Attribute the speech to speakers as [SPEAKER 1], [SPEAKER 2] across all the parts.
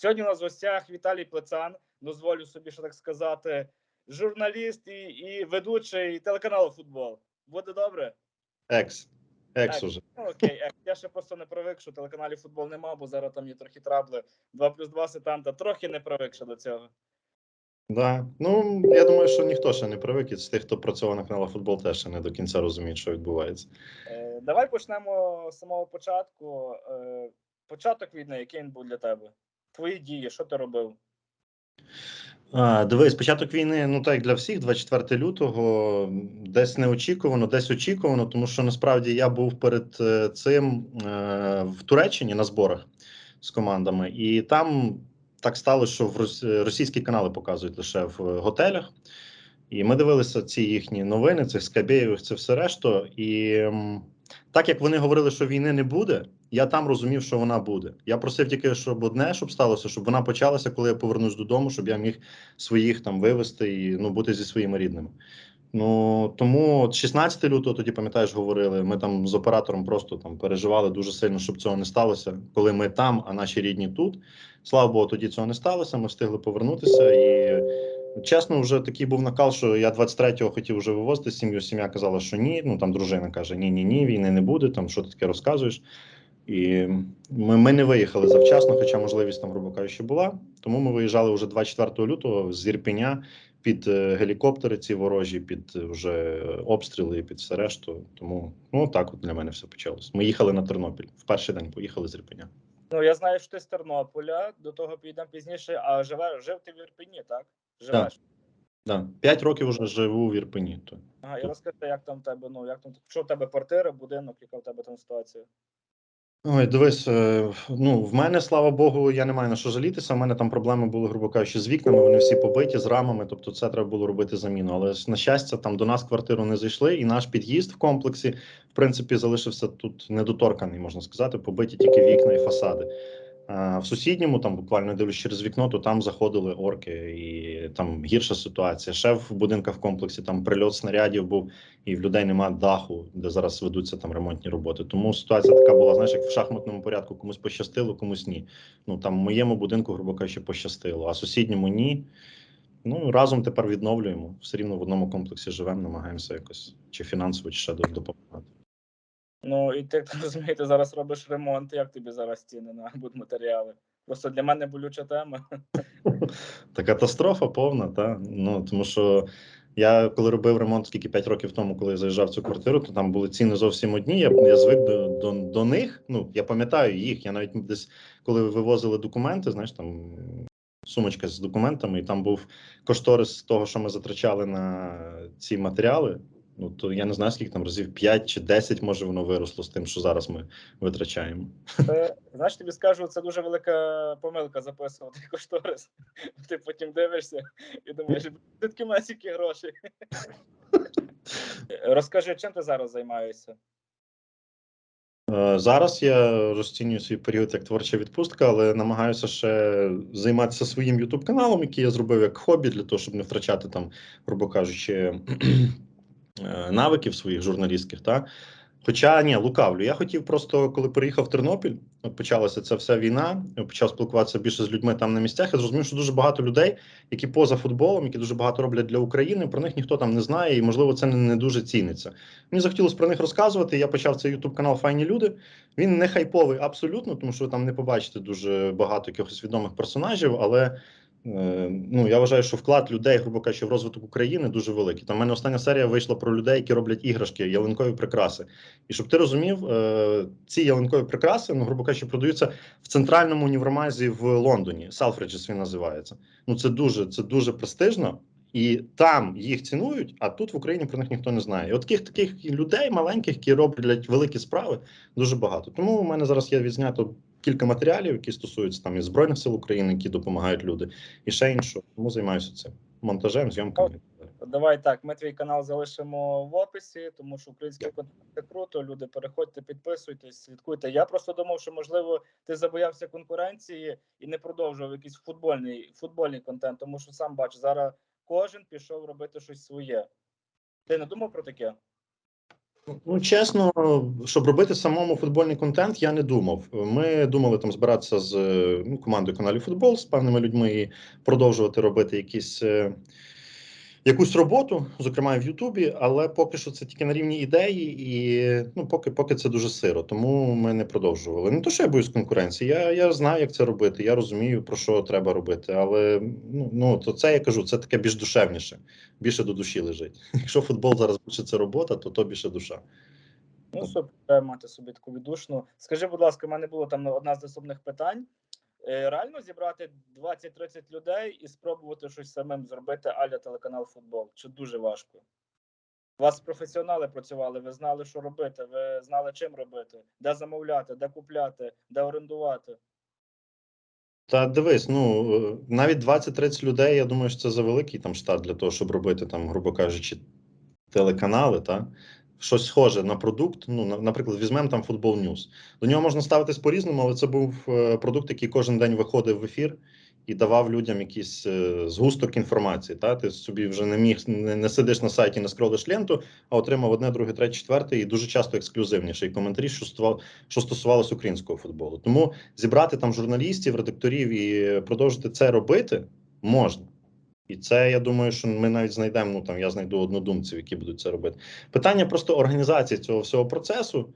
[SPEAKER 1] Сьогодні у нас в гостях Віталій Плецан, дозволю собі що так сказати, журналіст і, і ведучий телеканалу Футбол. Буде добре?
[SPEAKER 2] Екс. Екс уже.
[SPEAKER 1] Ну, окей, е, я ще просто не привик, що телеканалі футбол нема, бо зараз там є трохи трабли. 2 плюс 2 сетанта, трохи не привик ще до цього.
[SPEAKER 2] Да. Ну, я думаю, що ніхто ще не привик, і з тих, хто працював на каналі футбол, теж ще не до кінця розуміє, що відбувається.
[SPEAKER 1] Е, давай почнемо з самого початку. Е, початок війни, який він був для тебе? Твої дії, що ти робив?
[SPEAKER 2] А, дивись, початок війни, ну так як для всіх, 24 лютого, десь неочікувано, десь очікувано, тому що насправді я був перед е, цим е, в Туреччині на зборах з командами, і там так сталося, що в рос- російські канали показують лише в готелях. І ми дивилися ці їхні новини, цих Скабєєвих, це все решту. І так як вони говорили, що війни не буде, я там розумів, що вона буде. Я просив тільки, щоб одне, щоб сталося, щоб вона почалася, коли я повернусь додому, щоб я міг своїх там вивезти і ну, бути зі своїми рідними. Ну тому 16 лютого, тоді пам'ятаєш, говорили. Ми там з оператором просто там переживали дуже сильно, щоб цього не сталося, коли ми там, а наші рідні тут. Слава Богу, тоді цього не сталося. Ми встигли повернутися. І чесно, вже такий був накал, що я 23-го хотів вже вивозити сім'ю. Сім'я казала, що ні. Ну там дружина каже: Ні, ні, ні, війни не буде. Там що ти таке розказуєш. І ми, ми не виїхали завчасно, хоча можливість там, грубо кажучи, була. Тому ми виїжджали вже 24 лютого з Ірпеня під е, гелікоптери ці ворожі, під е, вже обстріли і під все решту. Тому ну так от для мене все почалось. Ми їхали на Тернопіль. В перший день поїхали з Ірпеня.
[SPEAKER 1] Ну, я знаю, що ти з Тернополя, до того підемо пізніше, а живе, жив ти в Ірпені, так? Живеш.
[SPEAKER 2] Да. П'ять років вже живу в Ірпені. То.
[SPEAKER 1] Ага, і розкажи, як там тебе, ну, як там, що в тебе квартира, будинок, яка в тебе там ситуація?
[SPEAKER 2] Ой, дивись, е, ну в мене, слава Богу, я не маю на що жалітися. У мене там проблеми були, грубо кажучи, з вікнами. Вони всі побиті з рамами. Тобто, це треба було робити заміну. Але на щастя, там до нас квартиру не зайшли, і наш під'їзд в комплексі, в принципі, залишився тут недоторканий, можна сказати, побиті тільки вікна і фасади. В сусідньому, там буквально дивлюсь через вікно, то там заходили орки, і там гірша ситуація. Ще в будинках в комплексі там прильот снарядів був, і в людей немає даху, де зараз ведуться там ремонтні роботи. Тому ситуація така була, знаєш, як в шахматному порядку, комусь пощастило, комусь ні. Ну там в моєму будинку, грубо кажучи, пощастило, а сусідньому ні. Ну разом тепер відновлюємо. Все рівно в одному комплексі живемо, намагаємося якось чи фінансово, чи ще до- допомагати.
[SPEAKER 1] Ну, і ти, розумієте, зараз робиш ремонт, як тобі зараз ціни на будматеріали? Просто для мене болюча тема.
[SPEAKER 2] Та катастрофа повна, та ну тому що я коли робив ремонт скільки 5 років тому, коли я заїжджав в цю квартиру, то там були ціни зовсім одні. Я, я звик до, до, до них. Ну я пам'ятаю їх. Я навіть десь коли вивозили документи, знаєш, там сумочка з документами, і там був кошторис того, що ми затрачали на ці матеріали. Ну то я не знаю, скільки там разів 5 чи 10, може воно виросло з тим, що зараз ми витрачаємо.
[SPEAKER 1] Це, знаєш, тобі скажу, це дуже велика помилка записувати кошторис. Ти потім дивишся і думаєш, маєш стільки грошей. Розкажи, чим ти зараз займаєшся?
[SPEAKER 2] Е, Зараз я розцінюю свій період як творча відпустка, але намагаюся ще займатися своїм youtube каналом, який я зробив як хобі, для того, щоб не втрачати там, грубо кажучи, навиків своїх журналістських. Та? Хоча ні, лукавлю. Я хотів просто, коли приїхав в Тернопіль, от почалася ця вся війна, почав спілкуватися більше з людьми там на місцях. Я зрозумів, що дуже багато людей, які поза футболом, які дуже багато роблять для України, про них ніхто там не знає, і можливо це не, дуже ціниться. Мені захотілося про них розказувати. Я почав цей youtube канал Файні люди. Він не хайповий абсолютно, тому що ви там не побачите дуже багато якихось відомих персонажів, але. Е, Ну, я вважаю, що вклад людей, грубо кажучи, в розвиток України дуже великий. Там в мене остання серія вийшла про людей, які роблять іграшки, ялинкові прикраси. І щоб ти розумів, е, ці ялинкові прикраси, ну, грубо кажучи, продаються в центральному універмазі в Лондоні. Selfridges він називається. Ну, це дуже, це дуже престижно. І там їх цінують, а тут в Україні про них ніхто не знає. І от таких таких людей маленьких, які роблять великі справи, дуже багато. Тому у мене зараз є відзнято кілька матеріалів, які стосуються там і збройних сил України, які допомагають люди, і ще іншого. Тому займаюся цим монтажем, зйомками.
[SPEAKER 1] Давай так, ми твій канал залишимо в описі, тому що український контент це круто. Люди, переходьте, підписуйтесь, слідкуйте. Я просто думав, що можливо ти забоявся конкуренції і не продовжував якийсь футбольний футбольний контент, тому що сам бач, зараз кожен пішов робити щось своє. Ти не думав про таке?
[SPEAKER 2] Ну, чесно, щоб робити самому футбольний контент, я не думав. Ми думали там збиратися з е, ну, командою каналів футбол з певними людьми і продовжувати робити якісь. Якусь роботу, зокрема в Ютубі, але поки що це тільки на рівні ідеї, і ну поки поки це дуже сиро, тому ми не продовжували. Не то, що я боюсь конкуренції. Я я знаю, як це робити. Я розумію, про що треба робити. Але ну, ну то це я кажу, це таке більш душевніше, більше до душі лежить. Якщо футбол зараз більше це робота, то то більше душа.
[SPEAKER 1] Ну, треба мати собі таку віддушну. Скажи, будь ласка, в мене було там одна з наступних питань. Е, Реально зібрати 20-30 людей і спробувати щось самим зробити аля телеканал футбол? Чи дуже важко? Вас професіонали працювали, ви знали, що робити, ви знали, чим робити, де замовляти, де купляти, де орендувати.
[SPEAKER 2] Та дивись, ну е, навіть 20-30 людей, я думаю, що це за великий там штат для того, щоб робити там, грубо кажучи, телеканали, та щось схоже на продукт. Ну, на- наприклад, візьмемо там футбол News. До нього можна ставитись по-різному, але це був е, продукт, який кожен день виходив в ефір і давав людям якийсь е, згусток інформації. Та ти собі вже не міг не, не сидиш на сайті, не скролиш ленту, а отримав одне, друге, третє, четверте, і дуже часто ексклюзивніше і коментарі, що стосувало, що стосувалося українського футболу. Тому зібрати там журналістів, редакторів і продовжити це робити можна. І це я думаю, що ми навіть знайдемо. Ну там я знайду однодумців, які будуть це робити. Питання просто організації цього всього процесу.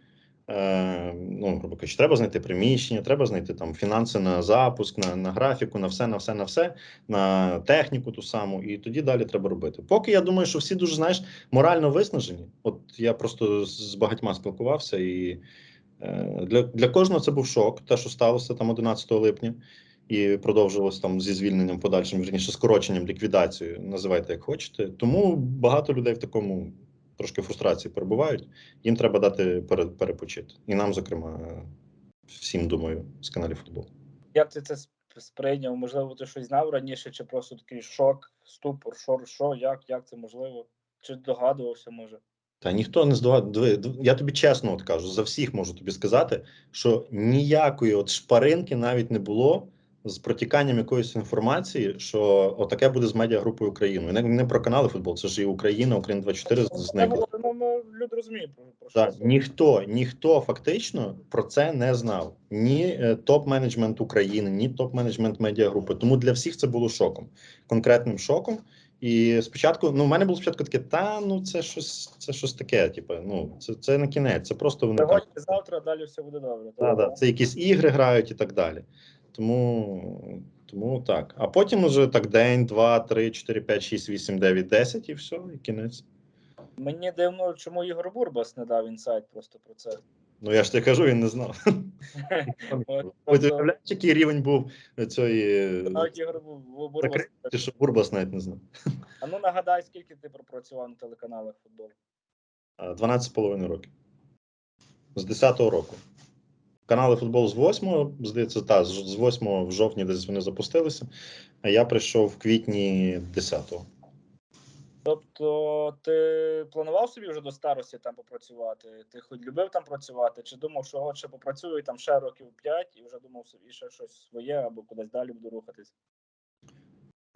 [SPEAKER 2] Е, ну, грубо кажучи, треба знайти приміщення, треба знайти там фінанси на запуск, на, на графіку, на все, на все, на все, на техніку ту саму, і тоді далі треба робити. Поки я думаю, що всі дуже знаєш морально виснажені. От я просто з багатьма спілкувався, і е, для, для кожного це був шок, те, що сталося там 11 липня і продовжилось там зі звільненням подальшим, вірніше скороченням, ліквідацією, називайте як хочете. Тому багато людей в такому трошки фрустрації перебувають. Їм треба дати пере- перепочити. І нам, зокрема, всім думаю, з каналів футбол.
[SPEAKER 1] Як ти це сприйняв? Можливо, ти щось знав раніше, чи просто такий шок, ступор, що, що, як, як це можливо? Чи догадувався, може?
[SPEAKER 2] Та ніхто не здогадує. Я тобі чесно от кажу, за всіх можу тобі сказати, що ніякої от шпаринки навіть не було з протіканням якоїсь інформації, що отаке буде з медіагрупою Україною. Не, не про канали футбол, це ж і Україна, Україна 24 зникла.
[SPEAKER 1] Ну, ну, ну, люди розуміють про, про
[SPEAKER 2] Так, ніхто, ніхто фактично про це не знав. Ні е, топ-менеджмент України, ні топ-менеджмент медіагрупи. Тому для всіх це було шоком, конкретним шоком. І спочатку, ну, в мене було спочатку таке, та ну це щось, це щось таке. Типу, ну це, це не кінець, це просто вони.
[SPEAKER 1] Сьогодні, завтра, далі все буде добре.
[SPEAKER 2] Да, да, це якісь ігри грають і так далі. Тому, тому так. А потім уже так день, два, три, чотири, п'ять, шість, вісім, дев'ять, десять, і все, і кінець.
[SPEAKER 1] Мені дивно, чому Ігор Бурбас не дав інсайт просто про це.
[SPEAKER 2] Ну я ж тебе кажу, він не знав.
[SPEAKER 1] От,
[SPEAKER 2] уявляєш, який рівень був цієї
[SPEAKER 1] Навіть Ігор Бурбас.
[SPEAKER 2] закритості, що Бурбас навіть не знав.
[SPEAKER 1] А ну нагадай, скільки ти пропрацював на телеканалах футболу?
[SPEAKER 2] 12,5 років. З 10-го року. Канали футбол з 8-го, здається, та, з з 8-го в жовтні десь вони запустилися, а я прийшов в квітні 10-го.
[SPEAKER 1] Тобто, ти планував собі вже до старості там попрацювати? Ти хоч любив там працювати? Чи думав, що от ще попрацюю там ще років 5 і вже думав собі ще щось своє або кудись далі буду рухатись?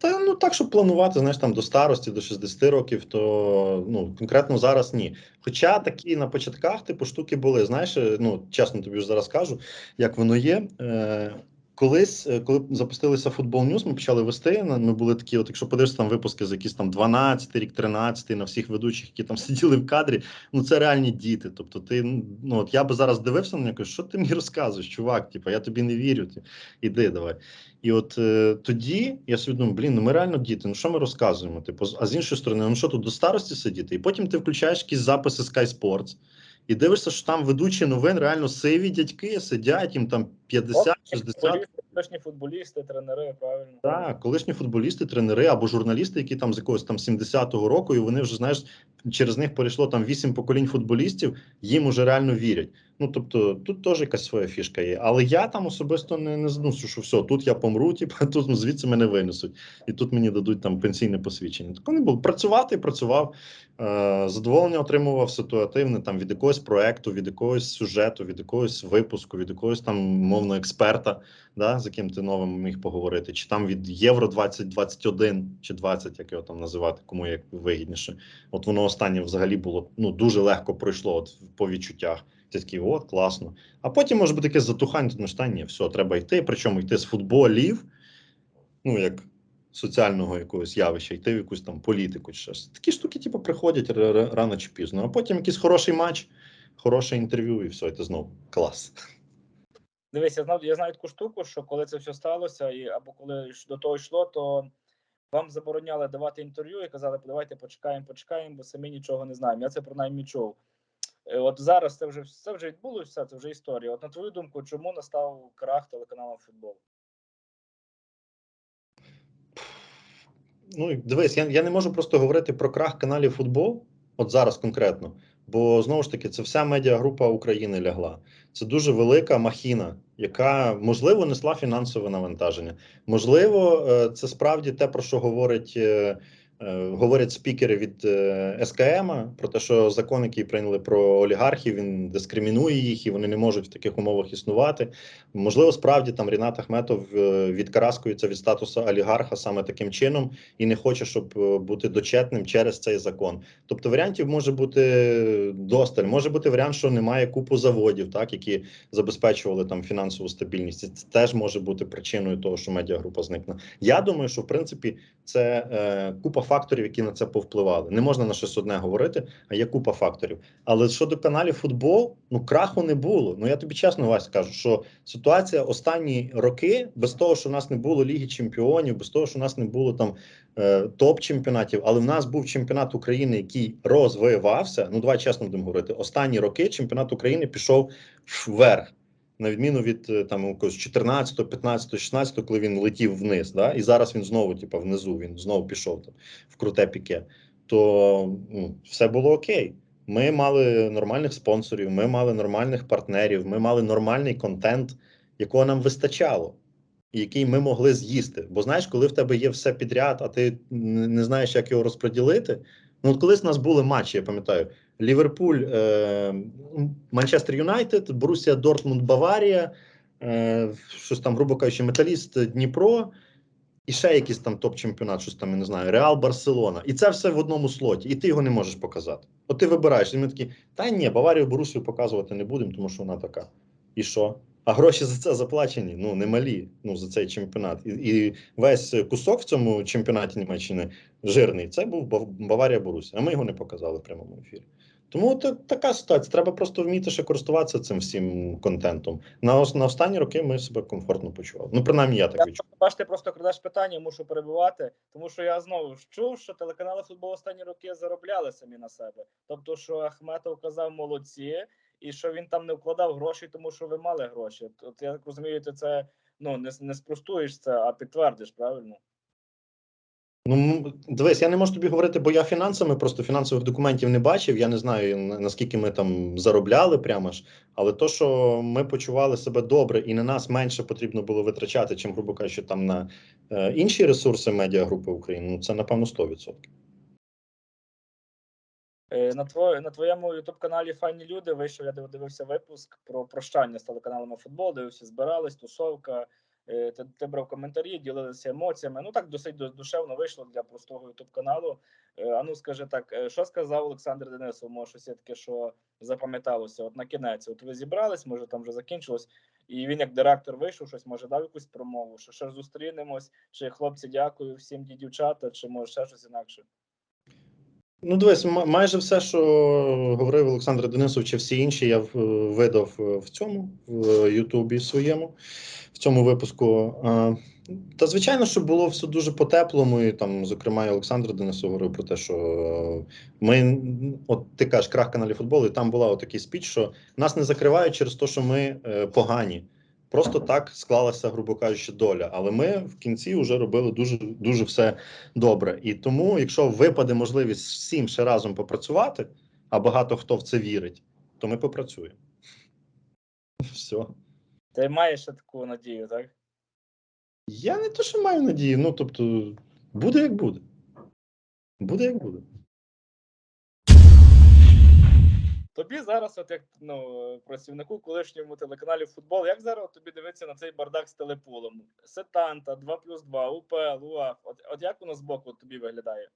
[SPEAKER 2] Та ну так, щоб планувати, знаєш, там до старості, до 60 років, то ну конкретно зараз ні. Хоча такі на початках, типу, штуки були. Знаєш, е, ну чесно тобі ж зараз кажу, як воно є. Е, Колись, е, коли запустилися футбол Ньюс, ми почали вести. Ми були такі, от якщо подивишся там випуски з якісь там 12 рік, 13 на всіх ведучих, які там сиділи в кадрі. Ну це реальні діти. Тобто, ти ну от я би зараз дивився на нього, що ти мені розказуєш, чувак? Типу, я тобі не вірю. Ти, іди давай. І от е, тоді я собі думаю, блін, ну ми реально діти, ну що ми розказуємо? Типу, а з іншої сторони, ну що тут до старості сидіти? І потім ти включаєш якісь записи Sky Sports і дивишся, що там ведучі новин реально сиві дядьки сидять, їм там 50, 60.
[SPEAKER 1] Футболісти, Точні футболісти, тренери, правильно.
[SPEAKER 2] Так, колишні футболісти, тренери або журналісти, які там з якогось там 70-го року, і вони вже знаєш, через них перейшло там вісім поколінь футболістів, їм уже реально вірять. Ну тобто, тут теж якась своя фішка є. Але я там особисто не, не знушу, що все, тут я помру, типу, тут ну, звідси мене винесуть, і тут мені дадуть там пенсійне посвідчення. Такого не було. Працювати, працював, е, задоволення отримував ситуативне там від якогось проекту, від якогось сюжету, від якогось випуску, від якогось там умовно експерта, да, з яким ти новим міг поговорити, чи там від Євро 2021 чи 20, як його там називати, кому як вигідніше. От воно останнє взагалі було ну дуже легко пройшло от, по відчуттях. Ти такий, от, класно. А потім може бути таке затухання, тому що ні, все, треба йти. Причому йти з футболів, ну як соціального якогось явища, йти в якусь там політику чи щось. Такі штуки, типу, приходять рано чи пізно. А потім якийсь хороший матч, хороше інтерв'ю, і все, і ти знову клас.
[SPEAKER 1] Дивись, я знаю, я знаю таку штуку, що коли це все сталося, і або коли до того йшло, то вам забороняли давати інтерв'ю і казали, давайте почекаємо, почекаємо, бо самі нічого не знаємо. Я це принаймні чув. Е, От зараз це вже це вже відбулося, це вже історія. От на твою думку, чому настав крах телеканалу футбол?
[SPEAKER 2] Ну, дивись, я, я не можу просто говорити про крах каналів футбол, от зараз конкретно. Бо знову ж таки, це вся медіагрупа України лягла. Це дуже велика махіна, яка можливо несла фінансове навантаження. Можливо, е, це справді те, про що говорить. Е, Говорять спікери від е, СКМ про те, що закон, який прийняли про олігархів, він дискримінує їх, і вони не можуть в таких умовах існувати. Можливо, справді там Рінат Ахметов е, відкараскується від статусу олігарха саме таким чином і не хоче, щоб бути дочетним через цей закон. Тобто варіантів може бути досталь. Може бути варіант, що немає купу заводів, так які забезпечували там фінансову стабільність. Це теж може бути причиною того, що медіагрупа зникне. Я думаю, що в принципі це е, купа факторів, які на це повпливали. Не можна на щось одне говорити, а є купа факторів. Але щодо каналів футбол, ну краху не було. Ну я тобі чесно Вась кажу, що ситуація останні роки, без того, що в нас не було Ліги Чемпіонів, без того, що в нас не було там е, топ-чемпіонатів, але в нас був чемпіонат України, який розвивався. Ну, давай чесно будемо говорити. Останні роки чемпіонат України пішов вверх. На відміну від е, там якогось 14, 15, 16, коли він летів вниз, да? і зараз він знову, типу, внизу, він знову пішов там в круте піке. То ну, все було окей. Ми мали нормальних спонсорів, ми мали нормальних партнерів, ми мали нормальний контент, якого нам вистачало, і який ми могли з'їсти. Бо знаєш, коли в тебе є все підряд, а ти не знаєш, як його розподілити. Ну, от колись у нас були матчі, я пам'ятаю, Ліверпуль, е, Манчестер Юнайтед, Борусія Дортмунд, Баварія, щось там, грубо кажучи, Металіст Дніпро. І ще якийсь там топ-чемпіонат, щось там, я не знаю, Реал Барселона. І це все в одному слоті, і ти його не можеш показати. От ти вибираєш, і ми такі, та ні, Баварію Борусію показувати не будемо, тому що вона така. І що? А гроші за це заплачені, ну немалі, ну за цей чемпіонат. І, і весь кусок в цьому чемпіонаті Німеччини жирний. Це був Бав- Баварія Борусія, а ми його не показали в прямому ефірі. Тому та, така ситуація. Треба просто вміти ще користуватися цим всім контентом. На, на останні роки ми себе комфортно почували. Ну, принаймні, я так
[SPEAKER 1] Я
[SPEAKER 2] відчув.
[SPEAKER 1] бачиш, просто крадеш питання, мушу перебивати, тому що я знову чув, що телеканали футбол останні роки заробляли самі на себе. Тобто, що Ахметов казав молодці, і що він там не вкладав гроші, тому що ви мали гроші. От я так розумію, ти це ну не, не спростуєш це, а підтвердиш, правильно?
[SPEAKER 2] Ну, дивись, я не можу тобі говорити, бо я фінансами просто фінансових документів не бачив. Я не знаю наскільки ми там заробляли прямо ж. Але то, що ми почували себе добре, і на нас менше потрібно було витрачати, чим, грубо кажучи, там на е, інші ресурси медіагрупи України, ну це напевно 100%.
[SPEAKER 1] Е, На твоє на твоєму ютуб каналі Файні люди вийшов. Я дивився випуск про прощання з телеканалами футбол. Дивився, збирались, тусовка. Е, Ти, брав коментарі, ділилися емоціями. Ну так досить дос- душевно вийшло для простого ютуб каналу. А ну скажи так, е, що сказав Олександр Денисов? Може, щось таке, що запам'яталося? От на кінець, от ви зібрались, може там вже закінчилось, і він як директор вийшов, щось може дав якусь промову, що ще зустрінемось, чи хлопці, дякую всім ді дівчата, чи може ще щось інакше.
[SPEAKER 2] Ну, дивись, майже все, що говорив Олександр Денисов, чи всі інші, я видав е, в цьому в Ютубі своєму, в цьому випуску. Та звичайно, що було все дуже по-теплому, і там, зокрема, і Олександр Денисов говорив про те, що е, ми, от ти кажеш, крах каналі футболу, і там була отакий спіч, що нас не закривають через те, що ми е, погані. Просто так склалася, грубо кажучи, доля. Але ми в кінці вже робили дуже дуже все добре. І тому, якщо випаде можливість всім ще разом попрацювати, а багато хто в це вірить, то ми попрацюємо. Все.
[SPEAKER 1] Ти маєш таку надію, так?
[SPEAKER 2] Я не то, що маю надію. Ну, тобто, буде як буде. Буде як буде.
[SPEAKER 1] Тобі зараз, от як ну, працівнику колишньому телеканалі футбол, як зараз от тобі дивитися на цей бардак з телепулом? Сетанта, 2 плюс 2, УПЛ, УАФ. От, от як воно збоку тобі виглядає?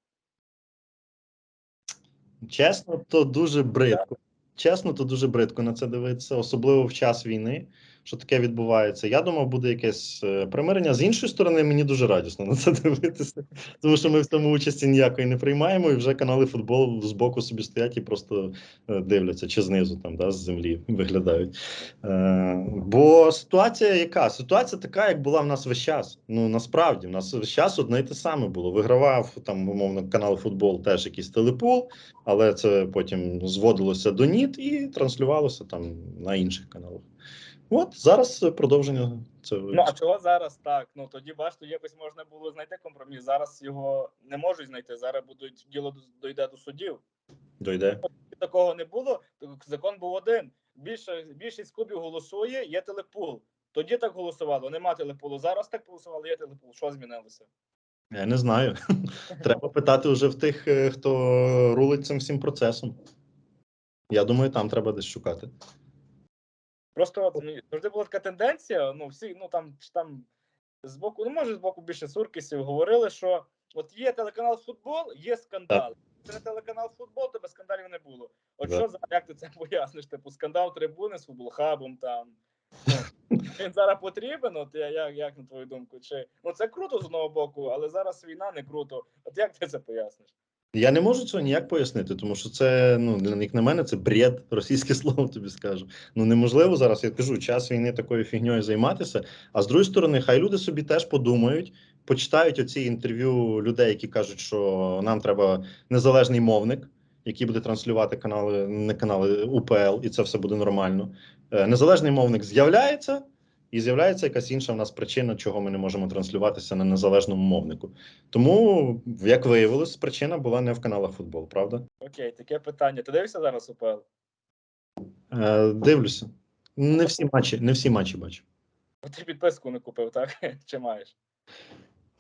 [SPEAKER 2] Чесно, то дуже бридко. Чесно, то дуже бридко на це дивитися, особливо в час війни, що таке відбувається. Я думав, буде якесь е, примирення. З іншої сторони, мені дуже радісно на це дивитися, тому що ми в цьому участі ніякої не приймаємо, і вже канали футболу з боку собі стоять і просто е, дивляться, чи знизу там да, з землі виглядають. Е, бо ситуація яка? Ситуація така, як була в нас весь час. Ну насправді, в нас весь час одне й те саме було. Вигравав там, умовно, канал футбол теж якийсь телепул але це потім зводилося до ніт і транслювалося там на інших каналах. От зараз продовження цього.
[SPEAKER 1] Ну а чого зараз так? Ну тоді бачите, якось можна було знайти компроміс. Зараз його не можуть знайти. Зараз будуть діло дойде до судів.
[SPEAKER 2] дойде.
[SPEAKER 1] Такого не було. Закон був один. Більше більшість клубів голосує, є телепул. Тоді так голосувало, нема телепулу. Зараз так голосували, є телепул. Що змінилося?
[SPEAKER 2] Я не знаю. Треба питати вже в тих, е, хто рулить цим всім процесом. Я думаю, там треба десь шукати.
[SPEAKER 1] Просто от, завжди була така тенденція. Ну, всі, ну там чи там з боку, ну може з боку більше суркісів говорили, що от є телеканал футбол, є скандал. Це не телеканал футбол, тебе скандалів не було. От
[SPEAKER 2] Да.
[SPEAKER 1] що за як ти це поясниш? Типу, скандал трибуни з футболхабом там. Ну, він зараз потрібен, от я- як, як на твою думку? Чи ну це круто з одного боку, але зараз війна не круто. От як ти це поясниш?
[SPEAKER 2] Я не можу цього ніяк пояснити, тому що це, ну, для- як на мене, це бред, російське слово тобі скажу. Ну неможливо зараз, я кажу, час війни такою фігньою займатися. А з другої сторони, хай люди собі теж подумають, почитають оці інтерв'ю людей, які кажуть, що нам треба незалежний мовник, який буде транслювати канали, не канали УПЛ, і це все буде нормально. Е, Незалежний мовник з'являється. І з'являється якась інша в нас причина, чого ми не можемо транслюватися на незалежному мовнику. Тому, як виявилось, причина була не в каналах футбол, правда?
[SPEAKER 1] Окей, таке питання. Ти дивишся зараз УПЛ?
[SPEAKER 2] Е, дивлюся. Не всі матчі, не всі матчі бачу.
[SPEAKER 1] Бо Ти підписку не купив, так? Чи маєш?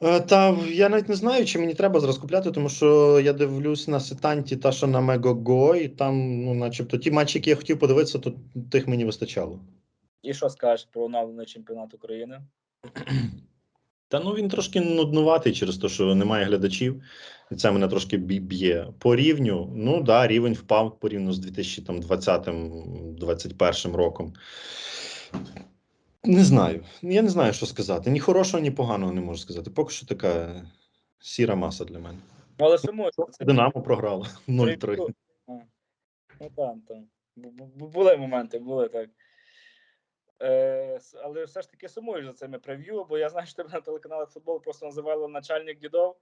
[SPEAKER 2] Е, та я навіть не знаю, чи мені треба зараз купляти, тому що я дивлюсь на сетанті та що на Мегого, і там, ну, начебто, ті матчі, які я хотів подивитися, то тих мені вистачало.
[SPEAKER 1] І що скажеш про оновлений чемпіонат України?
[SPEAKER 2] Та ну він трошки нуднуватий через те, що немає глядачів, і це мене трошки б'є. По рівню, ну да, рівень впав порівняно з 2020-2021 роком. Не знаю. Я не знаю, що сказати. Ні хорошого, ні поганого не можу сказати. Поки що така сіра маса для мене.
[SPEAKER 1] Ну, але сумуєш.
[SPEAKER 2] Динамо програло 0-3.
[SPEAKER 1] Ну там, там. Бу- бу- Були моменти, були так. Е, але все ж таки сумуєш за цими прев'ю, бо я знаю, що тебе на телеканалах футбол просто називали начальник дідов.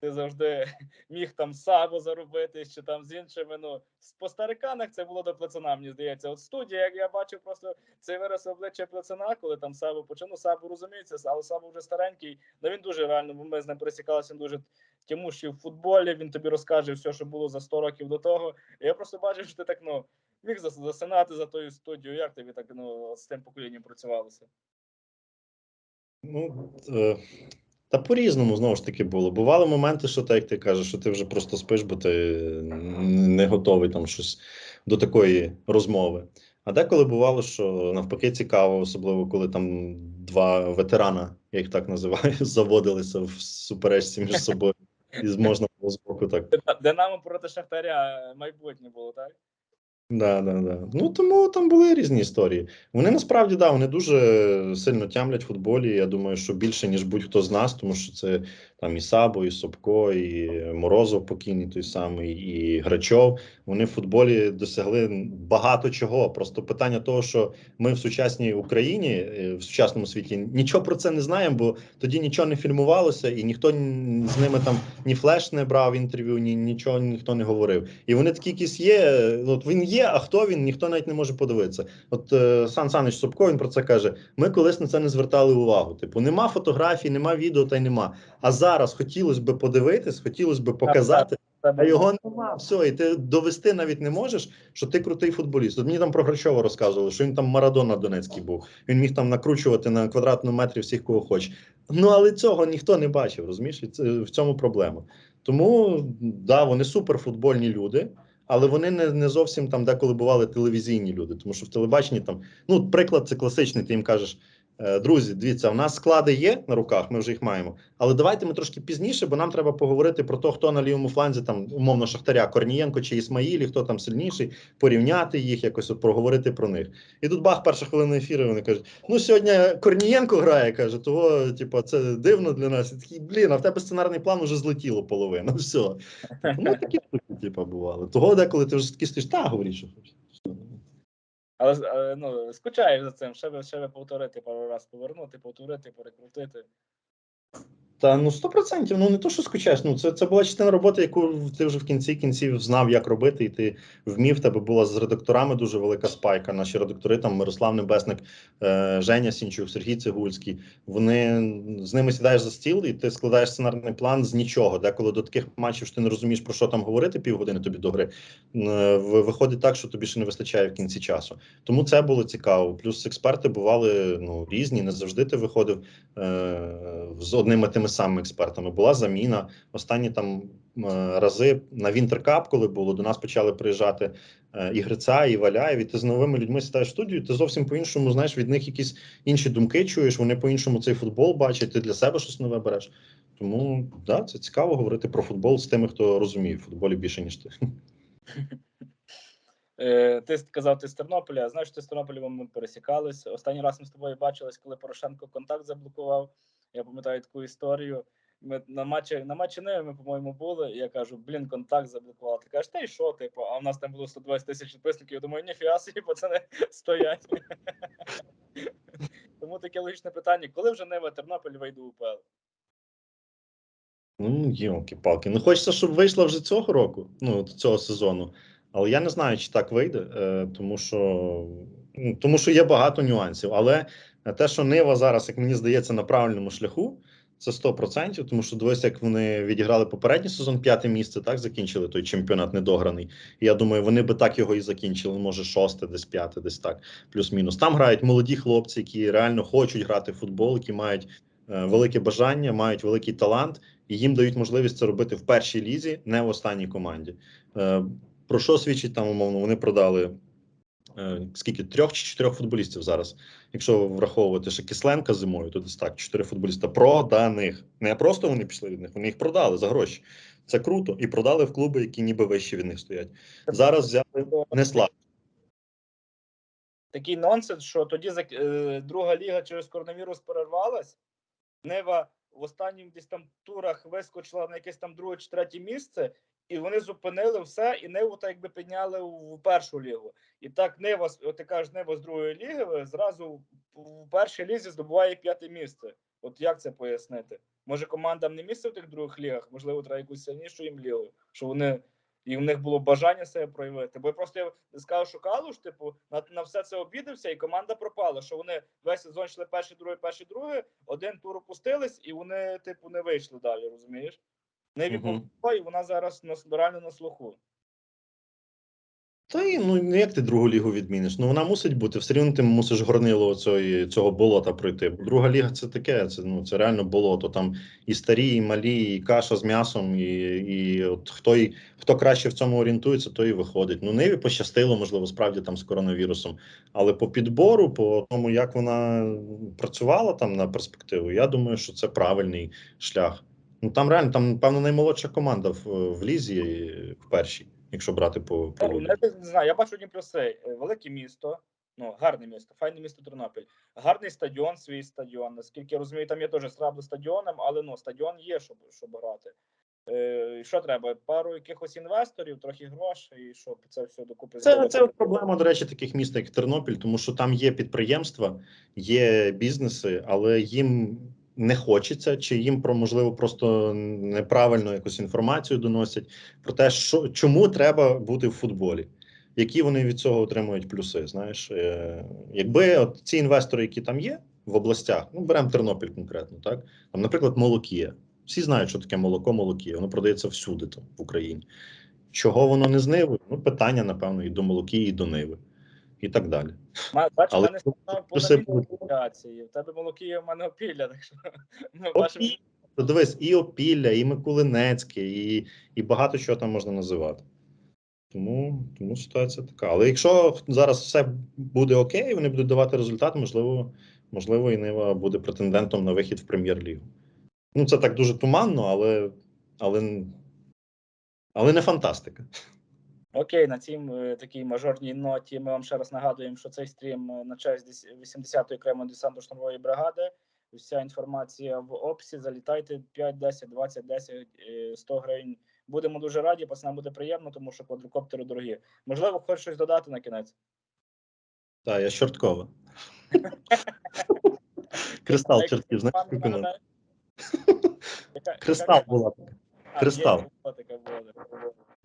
[SPEAKER 1] Ти завжди міг там сабо заробити, чи там з іншими. Ну, по стариканах це було до плацана, мені здається. От студія, як я бачив просто цей вираз обличчя плацана, коли там Сабо почав. Ну, Сабо розуміється, але Сабо вже старенький. Ну він дуже реально, бо ми з ним пересікалися, він дуже тямущий в футболі. Він тобі розкаже все, що було за 100 років до того. І я просто бачив, що ти так ну міг засинати за тою студію. Як тобі так ну з тим поколінням працювалося?
[SPEAKER 2] Ну, е, та по-різному знову ж таки було. Бували моменти, що так, як ти кажеш, що ти вже просто спиш, бо ти не готовий там щось до такої розмови. А деколи бувало, що навпаки цікаво, особливо коли там два ветерана, я їх так називаю, заводилися в суперечці між собою, і можна було з боку так
[SPEAKER 1] Динамо проти Шахтаря майбутнє було, так?
[SPEAKER 2] Да, да, да. Ну тому там були різні історії. Вони насправді да, вони дуже сильно тямлять футболі. Я думаю, що більше ніж будь-хто з нас, тому що це там і Сабо, і Собко, і Морозов покійний той самий, і Грачов. Вони в футболі досягли багато чого. Просто питання того, що ми в сучасній Україні, е, в сучасному світі нічого про це не знаємо, бо тоді нічого не фільмувалося, і ніхто з ними там ні флеш не брав інтерв'ю, ні нічого ніхто не говорив. І вони такі якісь є. От він є, а хто він, ніхто навіть не може подивитися. От е, Сан Санич Собко він про це каже: ми колись на це не звертали увагу. Типу, нема фотографій, нема відео, та й нема. А зараз хотілося б подивитись, хотілося б показати. А його нема, все, і ти довести навіть не можеш, що ти крутий футболіст. От мені там про Грачова розказували, що він там Марадона Донецький був. Він міг там накручувати на квадратному метрі всіх, кого хоче. Ну але цього ніхто не бачив, розумієш? І це в цьому проблема. Тому да, вони суперфутбольні люди, але вони не, не зовсім там деколи бували телевізійні люди. Тому що в телебаченні там, ну, приклад, це класичний, ти їм кажеш. «Е, Друзі, дивіться, у нас склади є на руках, ми вже їх маємо. Але давайте ми трошки пізніше, бо нам треба поговорити про те, хто на лівому фланзі, там умовно Шахтаря, Корнієнко чи Ісмаїлі, хто там сильніший, порівняти їх, якось от проговорити про них. І тут бах, перша хвилина ефіру. Вони кажуть: ну сьогодні Корнієнко грає, каже, того, типу, це дивно для нас. І такий, блін, а в тебе сценарний план вже злетіло половина. Все. Ну такі штуки, типу, бували. Того деколи ти вже такі стоїш, та говориш, що хочеш.
[SPEAKER 1] Але ну, скучаєш за цим, ще би, ще повторити пару раз повернути, повторити, перекрутити.
[SPEAKER 2] Та ну 100%, ну не то, що скучаєш. Ну це, це була частина роботи, яку ти вже в кінці кінців знав, як робити, і ти вмів. Тебе була з редакторами дуже велика спайка. Наші редактори там Мирослав Небесник, е, Женя Сінчук, Сергій Цигульський. Вони з ними сідаєш за стіл, і ти складаєш сценарний план з нічого. Деколи до таких матчів що ти не розумієш про що там говорити півгодини тобі до гри. е, Виходить так, що тобі ще не вистачає в кінці часу. Тому це було цікаво. Плюс експерти бували ну різні. Не завжди ти виходив е, з одними тими самими експертами. Була заміна. Останні там рази на Вінтеркап, коли було, до нас почали приїжджати е, і Гриця, і Валяєв. І ти з новими людьми сідаєш в студію. Ти зовсім по-іншому знаєш від них якісь інші думки чуєш. Вони по-іншому цей футбол бачать. Ти для себе щось нове береш. Тому да, це цікаво говорити про футбол з тими, хто розуміє в футболі більше ніж ти.
[SPEAKER 1] Е, ти сказав, ти з Тернополя. Знаєш, ти з Тернополем ми пересікались. Останній раз ми з тобою бачились, коли Порошенко контакт заблокував. Я пам'ятаю таку історію. Ми на матчі на матчі Ниви ми, по-моєму, були. І я кажу, блін, контакт заблокував. Ти кажеш, та й що, типу? А в нас там було 120 тисяч підписників. Я думаю, ніфіга собі, пацани стоять. Тому таке логічне питання: коли вже Нива Тернопіль вийде в УПЛ?
[SPEAKER 2] Ну, йолки-палки. Ну, хочеться, щоб вийшла вже цього року, ну, цього сезону. Але я не знаю, чи так вийде, е, тому що, ну, тому що є багато нюансів. Але те, що Нива зараз, як мені здається, на правильному шляху, це 100%, тому що дивись, як вони відіграли попередній сезон, п'яте місце, так закінчили той чемпіонат недограний. І я думаю, вони би так його і закінчили. Може, шосте, десь п'яте, десь так, плюс-мінус. Там грають молоді хлопці, які реально хочуть грати в футбол, які мають е, велике бажання, мають великий талант і їм дають можливість це робити в першій лізі, не в останній команді. Е, Про що свідчить там, умовно, вони продали скільки трьох чи чотирьох футболістів зараз. Якщо враховувати ще Кисленка зимою, то десь так, чотири футболіста проданих. Не просто вони пішли від них, вони їх продали за гроші. Це круто. І продали в клуби, які ніби вище від них стоять. Зараз взяли не слаб.
[SPEAKER 1] такий нонсенс, що тоді е, друга ліга через коронавірус перервалась. Нева в останніх десь там турах вискочила на якесь там друге чи третє місце, і вони зупинили все, і Неву так якби підняли в першу лігу. І так Нива, от ти кажеш, Нива з другої ліги зразу в першій лізі здобуває п'яте місце. От як це пояснити? Може, командам не місце в тих других лігах, можливо, треба якусь сильнішу їм лігу, що вони і в них було бажання себе проявити. Бо просто я сказав, що Калуш, типу, на, на все це обідався, і команда пропала. Що вони весь сезон йшли перший, другий, перший, другий, один тур опустились, і вони, типу, не вийшли далі, розумієш? Не
[SPEAKER 2] Мгм.
[SPEAKER 1] і вона зараз реально на слуху.
[SPEAKER 2] Та й ну як ти другу лігу відміниш? Ну вона мусить бути. Все рівно ти мусиш горнило цього, цього болота пройти. Бо друга ліга це таке. Це ну це реально болото. Там і старі, і малі, і каша з м'ясом, і, і от хто й хто краще в цьому орієнтується, той і виходить. Ну Ниві пощастило, можливо, справді там з коронавірусом. Але по підбору, по тому, як вона працювала там на перспективу, я думаю, що це правильний шлях. Ну там реально там, певно, наймолодша команда в, в лізі в першій, якщо брати по, по
[SPEAKER 1] Ну,
[SPEAKER 2] ролі.
[SPEAKER 1] не, знаю, я бачу одні плюси. Е, Велике місто, ну гарне місто, файне місто Тернопіль, гарний стадіон, свій стадіон. Наскільки я розумію, там є теж срабли стадіоном, але ну стадіон є, щоб, щоб грати. Е, що треба? Пару якихось інвесторів, трохи грошей, щоб це все докупи.
[SPEAKER 2] Це, це проблема, до речі, таких міст, як Тернопіль, тому що там є підприємства, є бізнеси, але їм не хочеться, чи їм про можливо просто неправильно якусь інформацію доносять про те, що чому треба бути в футболі. Які вони від цього отримують плюси? Знаєш, Е, якби от ці інвестори, які там є в областях, ну беремо Тернопіль конкретно, так там, наприклад, молокія. Всі знають, що таке молоко, молокія. Воно продається всюди там в Україні. Чого воно не з Ниви? Ну, питання, напевно, і до молокії, і до Ниви, і так далі.
[SPEAKER 1] Ма-
[SPEAKER 2] Але
[SPEAKER 1] мене став
[SPEAKER 2] плюси
[SPEAKER 1] по В тебе молокія, в мене опілля, так що ми бачимо.
[SPEAKER 2] То дивись, і Опілля, і Микулинецьке, і, і багато чого там можна називати. Тому, тому ситуація така. Але якщо зараз все буде окей, вони будуть давати результат, можливо, можливо, і Нива буде претендентом на вихід в прем'єр-лігу. Ну, це так дуже туманно, але, але, але не фантастика.
[SPEAKER 1] Окей, на цій е, такій мажорній ноті ми вам ще раз нагадуємо, що цей стрім е, на честь дес- 80-ї окремої десантно штурмової бригади. Вся інформація в описі. Залітайте 5, 10, 20, 10, е, 100 гривень. Будемо дуже раді, пацанам буде приємно, тому що квадрокоптери дорогі. Можливо, хочеш щось додати на кінець?
[SPEAKER 2] Так, я з Чорткова. Кристал чортків, знаєш.
[SPEAKER 1] Яка-
[SPEAKER 2] Кристал була така. Кристал.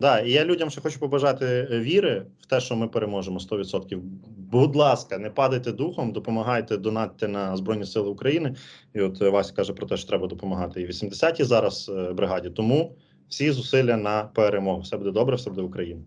[SPEAKER 2] Да, і я людям ще хочу побажати е, віри в те, що ми переможемо 100%. Будь ласка, не падайте духом, допомагайте, донатьте на Збройні Сили України. І от е, Вася каже про те, що треба допомагати і 80-ті зараз е, бригаді. Тому всі зусилля на перемогу. Все буде добре, все буде Україна.